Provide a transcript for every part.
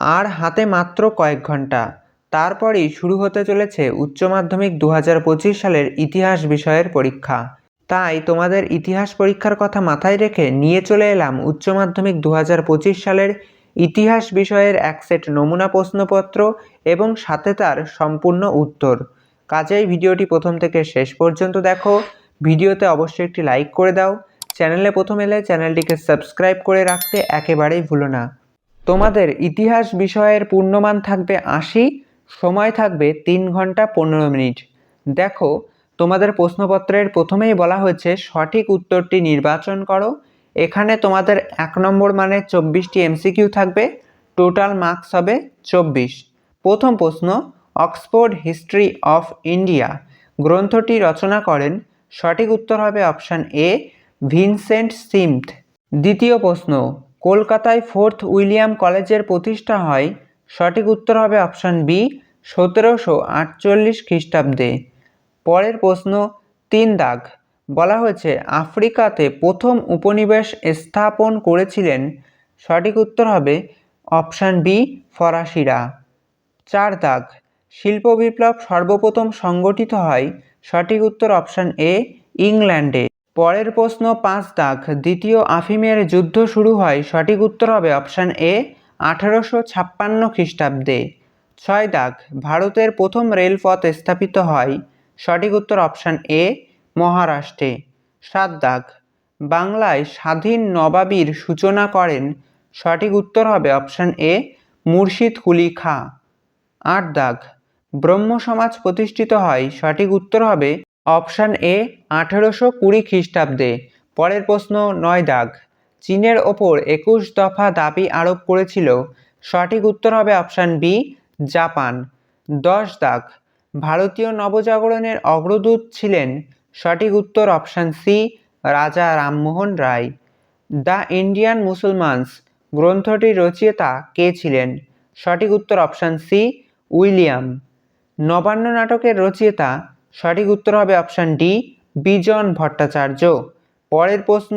আর হাতে মাত্র কয়েক ঘণ্টা তারপরেই শুরু হতে চলেছে উচ্চ মাধ্যমিক দু হাজার পঁচিশ সালের ইতিহাস বিষয়ের পরীক্ষা। তাই তোমাদের ইতিহাস পরীক্ষার কথা মাথায় রেখে নিয়ে চলে এলাম উচ্চ মাধ্যমিক দু হাজার পঁচিশ সালের ইতিহাস বিষয়ের এক সেট নমুনা প্রশ্নপত্র এবং সাথে তার সম্পূর্ণ উত্তর। কাজেই ভিডিওটি প্রথম থেকে শেষ পর্যন্ত দেখো। ভিডিওতে অবশ্যই একটি লাইক করে দাও। চ্যানেলে প্রথম এলে চ্যানেলটিকে সাবস্ক্রাইব করে রাখতে একেবারেই ভুলো না। তোমাদের ইতিহাস বিষয়ের পূর্ণমান থাকবে আশি, সময় থাকবে তিন ঘণ্টা পনেরো মিনিট। দেখো, তোমাদের প্রশ্নপত্রের প্রথমেই বলা হয়েছে, সঠিক উত্তরটি নির্বাচন করো। এখানে তোমাদের এক নম্বর মানে চব্বিশটি এমসিকিউ থাকবে, টোটাল মার্কস হবে চব্বিশ। প্রথম প্রশ্ন, অক্সফোর্ড হিস্ট্রি অফ ইন্ডিয়া। গ্রন্থটি রচনা করেন, সঠিক উত্তর হবে অপশান এ, ভিনসেন্ট সিমথ। দ্বিতীয় প্রশ্ন কলকাতায় ফোর্থ উইলিয়াম কলেজের প্রতিষ্ঠা হয়। সঠিক উত্তর হবে অপশান বি, সতেরোশো আটচল্লিশ খ্রিস্টাব্দে। পরের প্রশ্ন, তিন দাগ। বলা হয়েছে, আফ্রিকাতে প্রথম উপনিবেশ স্থাপন করেছিলেন। সঠিক উত্তর হবে অপশান বি, ফরাসিরা। চার দাগ। শিল্প বিপ্লব সর্বপ্রথম সংগঠিত হয়। সঠিক উত্তর অপশান এ, ইংল্যান্ডে। পরের প্রশ্ন পাঁচ দাগ। দ্বিতীয় আফিমের যুদ্ধ শুরু হয়, সঠিক উত্তর হবে অপশান এ, আঠারোশো ছাপ্পান্ন খ্রিস্টাব্দে। ছয় দাগ। ভারতের প্রথম রেলপথ স্থাপিত হয়, সঠিক উত্তর অপশান এ, মহারাষ্ট্রে। সাত দাগ। বাংলায় স্বাধীন নবাবীর সূচনা করেন, সঠিক উত্তর হবে অপশান এ, মুর্শিদ কুলি খা। আট দাগ। ব্রহ্ম সমাজ প্রতিষ্ঠিত হয়, সঠিক উত্তর হবে অপশান এ, আঠেরোশো কুড়ি খ্রিস্টাব্দে। পরের প্রশ্ন, নয় দাগ। চীনের ওপর একুশ দফা দাবি আরোপ করেছিল। সঠিক উত্তর হবে অপশান বি, জাপান। দশ দাগ। ভারতীয় নবজাগরণের অগ্রদূত ছিলেন। সঠিক উত্তর option C, Raja Rammohan Roy. The Indian Musalmans গ্রন্থটির রচয়িতা কে ছিলেন? সঠিক উত্তর অপশান সি, উইলিয়াম। নবান্ন নাটকের রচয়িতা সঠিক উত্তর হবে অপশান ডি বিজন ভট্টাচার্য। পরের প্রশ্ন,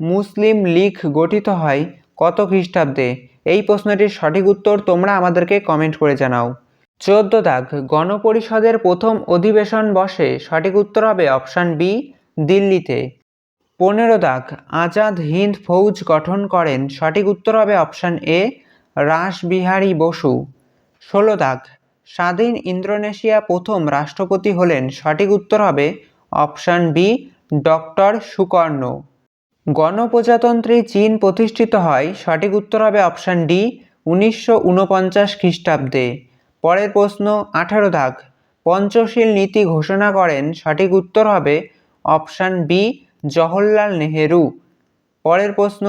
মুসলিম লীগ গঠিত হয় কত খ্রিস্টাব্দে? এই প্রশ্নটির সঠিক উত্তর তোমরা আমাদেরকে কমেন্ট করে জানাও। চোদ্দ দাগ, গণপরিষদের প্রথম অধিবেশন বসে সঠিক উত্তর হবে অপশান বি দিল্লিতে। পনেরো দাগ, আজাদ হিন্দ ফৌজ গঠন করেন সঠিক উত্তর হবে অপশান এ রাসবিহারী বসু। ষোলো দাগ স্বাধীন ইন্দোনেশিয়া প্রথম রাষ্ট্রপতি হলেন সঠিক উত্তর হবে অপশান বি, ডক্টর সুকর্ণ। গণপ্রজাতন্ত্রী চীন প্রতিষ্ঠিত হয়, সঠিক উত্তর হবে অপশান ডি, উনিশশো উনপঞ্চাশ খ্রিস্টাব্দে। পরের প্রশ্ন, আঠারো দাগ। পঞ্চশীল নীতি ঘোষণা করেন, সঠিক উত্তর হবে অপশান বি, জওহরলাল নেহেরু। পরের প্রশ্ন,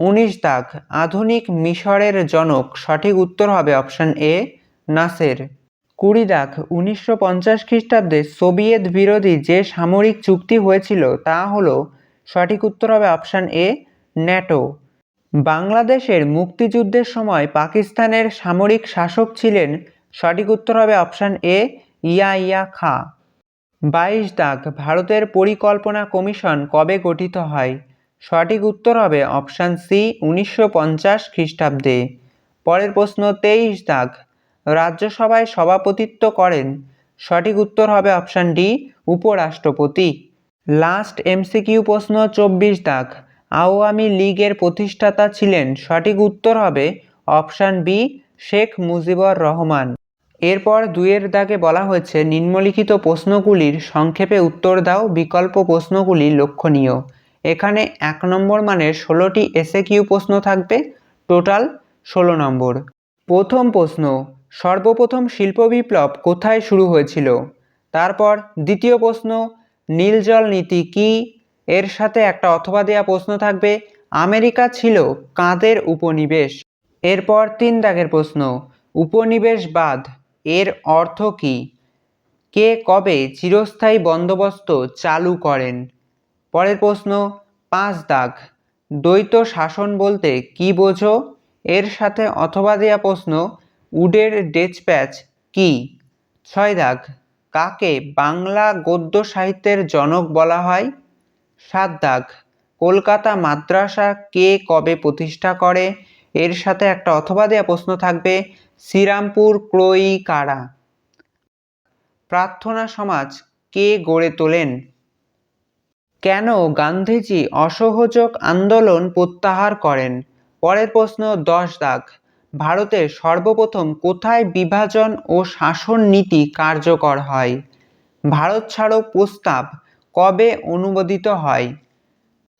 উনিশ দাগ। আধুনিক মিশরের জনক, সঠিক উত্তর হবে অপশান এ নাসের। কুড়ি দাগ উনিশশো পঞ্চাশ খ্রিস্টাব্দে সোভিয়েত বিরোধী যে সামরিক চুক্তি হয়েছিল তা হলো সঠিক উত্তর হবে অপশান এ, ন্যাটো। বাংলাদেশের মুক্তিযুদ্ধের সময় পাকিস্তানের সামরিক শাসক ছিলেন, সঠিক উত্তর হবে অপশান এ ইয়া ইয়া খা। বাইশ দাগ, ভারতের পরিকল্পনা কমিশন কবে গঠিত হয়? সঠিক উত্তর হবে অপশান সি, উনিশশো পঞ্চাশ খ্রিস্টাব্দে। পরের প্রশ্ন, তেইশ দাগ রাজ্যসভায় সভাপতিত্ব করেন। সঠিক উত্তর হবে অপশান ডি, উপরাষ্ট্রপতি। লাস্ট এমসিকিউ প্রশ্ন, চব্বিশ দাগ। আওয়ামী লীগের প্রতিষ্ঠাতা ছিলেন। সঠিক উত্তর হবে অপশান বি, শেখ মুজিবুর রহমান। এরপর দুয়ের দাগে বলা হয়েছে, নিম্নলিখিত প্রশ্নগুলির সংক্ষেপে উত্তর দাও, বিকল্প প্রশ্নগুলি লক্ষণীয়। এখানে এক নম্বর মানের ষোলোটি এসে কিউ প্রশ্ন থাকবে, টোটাল ষোলো নম্বর। প্রথম প্রশ্ন সর্বপ্রথম শিল্প বিপ্লব কোথায় শুরু হয়েছিল? তারপর দ্বিতীয় প্রশ্ন নীলজল নীতি কি? এর সাথে একটা অথবা দেয়া প্রশ্ন থাকবে, আমেরিকা ছিল কাঁদের উপনিবেশ। এরপর তিন দাগের প্রশ্ন, উপনিবেশবাদ এর অর্থ কী? কে কবে চিরস্থায়ী বন্দোবস্ত চালু করেন? পরের প্রশ্ন, পাঁচ দাগ, দ্বৈত শাসন বলতে কি বোঝো? এর সাথে অথবা দেয়া প্রশ্ন উডের ডেচপ্যাচ কি? ছয় দাগ। কাকে বাংলা গদ্য সাহিত্যের জনক বলা হয়? সাত দাগ। কলকাতা মাদ্রাসা কে কবে প্রতিষ্ঠা করে? এর সাথে একটা অথবা দেওয়া প্রশ্ন থাকবে, শ্রীরামপুর ক্রয়ী কারা? প্রার্থনা সমাজ কে গড়ে তোলেন? কেন গান্ধীজি অসহযোগ আন্দোলন প্রত্যাহার করেন? পরের প্রশ্ন, দশ দাগ। ভারতে সর্বপ্রথম কোথায় বিভাজন ও শাসন নীতি কার্যকর হয়? ভারত ছাড়ো প্রস্তাব কবে অনুমোদিত হয়?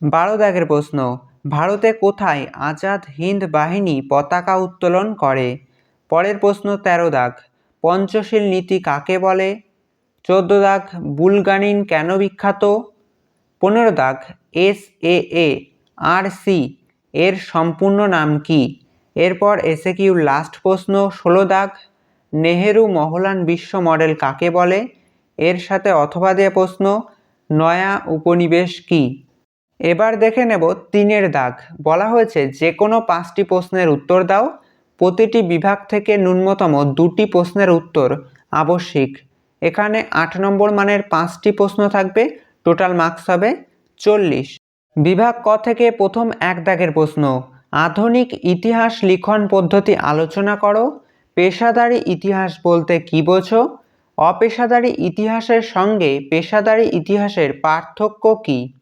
বারো দাগের প্রশ্ন, ভারতে কোথায় আজাদ হিন্দ বাহিনী পতাকা উত্তোলন করে? পরের প্রশ্ন তেরো দাগ পঞ্চশীল নীতি কাকে বলে? চোদ্দ দাগ বুলগানিন কেন বিখ্যাত? পনেরো দাগ S A A, R C, এর সম্পূর্ণ নাম কি? এরপর এসে কিউ লাস্ট প্রশ্ন, ষোলো দাগ, নেহেরু মহলান বিশ্ব মডেল কাকে বলে? এর সাথে অথবা দেয়া প্রশ্ন, নয়া উপনিবেশ কি? এবার দেখে নেব তিনের দাগ। বলা হয়েছে যে কোনো পাঁচটি প্রশ্নের উত্তর দাও। প্রতিটি বিভাগ থেকে ন্যূনতম দুটি প্রশ্নের উত্তর আবশ্যিক। এখানে আট নম্বর মানের পাঁচটি প্রশ্ন থাকবে, টোটাল মার্কস হবে চল্লিশ। বিভাগ ক থেকে প্রথম এক দাগের প্রশ্ন আধুনিক ইতিহাস লিখন পদ্ধতি আলোচনা করো। পেশাদারি ইতিহাস বলতে কী বোঝো? অপেশাদারি ইতিহাসের সঙ্গে পেশাদারি ইতিহাসের পার্থক্য কী?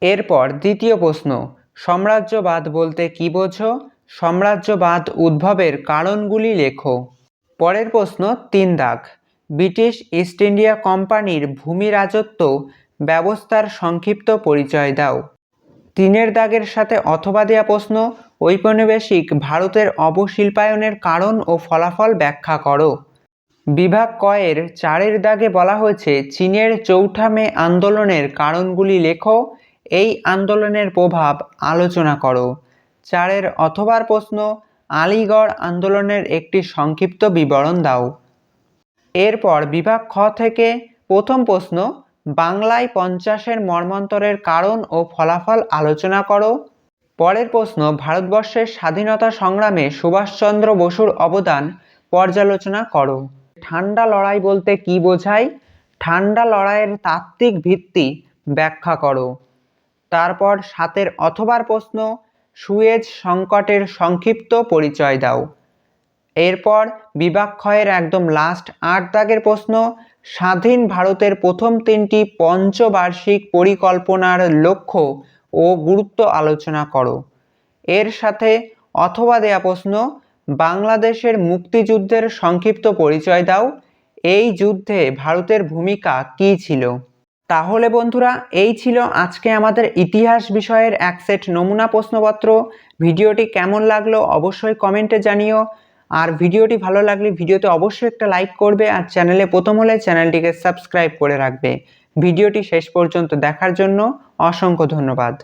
এরপর দ্বিতীয় প্রশ্ন, সাম্রাজ্যবাদ বলতে কী বোঝো? সাম্রাজ্যবাদ উদ্ভবের কারণগুলি লেখো। পরের প্রশ্ন, তিন দাগ, ব্রিটিশ ইস্ট ইন্ডিয়া কোম্পানির ভূমি রাজত্ব ব্যবস্থার সংক্ষিপ্ত পরিচয় দাও। তিনের দাগের সাথে অথবা দেয়া প্রশ্ন, ঔপনিবেশিক ভারতের অবশিল্পায়নের কারণ ও ফলাফল ব্যাখ্যা করো। বিভাগ কয়ের চারের দাগে বলা হয়েছে, চীনের চৌঠা মে আন্দোলনের কারণগুলি লেখো, এই আন্দোলনের প্রভাব আলোচনা করো। চারের অথবার প্রশ্ন, আলিগড় আন্দোলনের একটি সংক্ষিপ্ত বিবরণ দাও। এরপর বিভাগ খ থেকে প্রথম প্রশ্ন বাংলায় পঞ্চাশের মর্মান্তরের কারণ ও ফলাফল আলোচনা করো। পরের প্রশ্ন, ভারতবর্ষের স্বাধীনতা সংগ্রামে সুভাষচন্দ্র বসুর অবদান পর্যালোচনা করো। ঠান্ডা লড়াই বলতে কি বোঝায় ঠান্ডা লড়াইয়ের তাত্ত্বিক ভিত্তি ব্যাখ্যা করো। তারপর সাতের অথবার প্রশ্ন, সুয়েজ সংকটের সংক্ষিপ্ত পরিচয় দাও। এরপর বিভাগ ক্ষয়ের একদম লাস্ট আট দাগের প্রশ্ন স্বাধীন ভারতের প্রথম তিনটি পঞ্চবার্ষিক পরিকল্পনার লক্ষ্য ও গুরুত্ব আলোচনা করো। এর সাথে অথবা দেয়া প্রশ্ন, বাংলাদেশের মুক্তিযুদ্ধের সংক্ষিপ্ত পরিচয় দাও। এই যুদ্ধে ভারতের ভূমিকা কী ছিল? তাহলে বন্ধুরা, এই ছিল আজকে আমাদের ইতিহাস বিষয়ের এক সেট নমুনা প্রশ্নপত্র। ভিডিওটি কেমন লাগল অবশ্যই কমেন্টে জানিও। আর ভিডিওটি ভালো লাগলে ভিডিওতে অবশ্যই একটা লাইক করবে আর চ্যানেলে প্রথম হলে চ্যানেলটিকে সাবস্ক্রাইব করে রাখবে। ভিডিওটি শেষ পর্যন্ত দেখার জন্য অসংখ্য ধন্যবাদ।